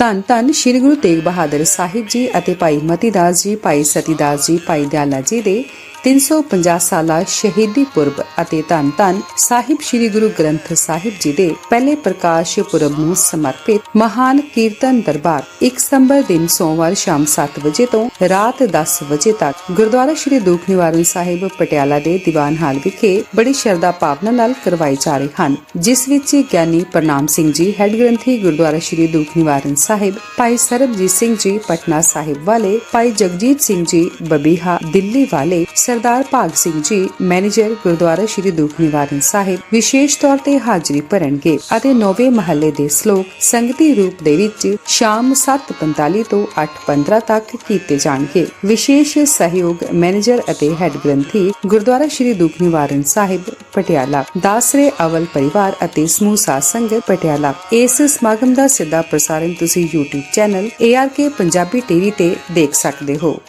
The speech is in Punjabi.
ਧੰਨ ਧੰਨ ਸ੍ਰੀ ਗੁਰੂ ਤੇਗ ਬਹਾਦਰ ਸਾਹਿਬ ਜੀ ਅਤੇ ਭਾਈ ਮਤੀਦਾਸ ਜੀ, ਭਾਈ ਸਤੀਦਾਸ ਜੀ, ਭਾਈ ਦਿਆਲਾ ਜੀ ਦੇ 350 ਸਾਲਾ ਸ਼ਹੀਦੀ ਪੁਰਬ ਅਤੇ ਧੰਨ ਧੰਨ ਸਾਹਿਬ ਸ੍ਰੀ ਗੁਰੂ ਗ੍ਰੰਥ ਸਾਹਿਬ ਜੀ ਦੇ ਪਹਿਲੇ ਪ੍ਰਕਾਸ਼ ਪੁਰਬ ਨੂੰ ਸਮਰਪਿਤ ਮਹਾਨ ਕੀਰਤਨ ਦਰਬਾਰ 1 ਸਤੰਬਰ ਦਿਨ ਸੋਮਵਾਰ ਸ਼ਾਮ 7 ਵਜੇ ਤੋਂ ਰਾਤ 10 ਵਜੇ ਤੱਕ ਗੁਰਦੁਆਰਾ ਸ੍ਰੀ ਦੁੱਖ ਨਿਵਾਰਨ ਸਾਹਿਬ ਪਟਿਆਲਾ ਦੇ ਦੀਵਾਨ ਹਾਲ ਵਿਖੇ ਬੜੀ ਸ਼ਰਧਾ ਭਾਵਨਾ ਨਾਲ ਕਰਵਾਏ ਜਾ ਰਹੇ ਹਨ, ਜਿਸ ਵਿੱਚ ਗਿਆਨੀ ਪ੍ਰਨਾਮ ਸਿੰਘ ਜੀ, ਹੈੱਡ ਗ੍ਰੰਥੀ ਗੁਰਦੁਆਰਾ ਸ੍ਰੀ ਦੁਖ ਨਿਵਾਰਨ ਸਾਹਿਬ, ਭਾਈ ਸਰਬਜੀਤ ਸਿੰਘ ਜੀ, ਪਟਨਾ ਸਾਹਿਬ ਵਾਲੇ, ਭਾਈ ਜਗਜੀਤ ਸਿੰਘ ਜੀ, ਬਬੀਹਾ, ਦਿੱਲੀ ਵਾਲੇ ਸਰਦਾਰ ਭਾਗ ਸਿੰਘ ਜੀ, ਮੈਨੇਜਰ ਗੁਰਦੁਆਰਾ ਸ੍ਰੀ ਦੁੱਖ ਨਿਵਾਰਨ ਸਾਹਿਬ ਵਿਸ਼ੇਸ਼ ਤੌਰ ਤੇ ਹਾਜ਼ਰੀ ਭਰਨਗੇ ਅਤੇ ਨੌਵੇਂ ਮਹੱਲੇ ਦੇ ਸ਼ਲੋਕ ਸੰਗਤੀ ਰੂਪ ਦੇ ਵਿੱਚ ਸ਼ਾਮ 7:45 ਤੋਂ 8:15 ਤੱਕ ਕੀਤੇ ਜਾਣਗੇ। ਵਿਸ਼ੇਸ਼ ਸਹਿਯੋਗ ਮੈਨੇਜਰ ਅਤੇ ਹੈੱਡ ਗ੍ਰੰਥੀ ਗੁਰਦੁਆਰਾ ਸ੍ਰੀ ਦੁਖ ਨਿਵਾਰਨ ਸਾਹਿਬ, ਪਟਿਆਲਾ, ਦਾਸਰੇ ਅਵਲ ਪਰਿਵਾਰ ਅਤੇ ਸਮੂਹ ਸਾਧ ਸੰਗਤ, ਪਟਿਆਲਾ। ਇਸ ਸਮਾਗਮ ਦਾ ਸਿੱਧਾ ਪ੍ਰਸਾਰਣ ਤੁਸੀਂ YouTube channel ARK Punjabi TV ਤੇ ਦੇਖ ਸਕਦੇ ਹੋ।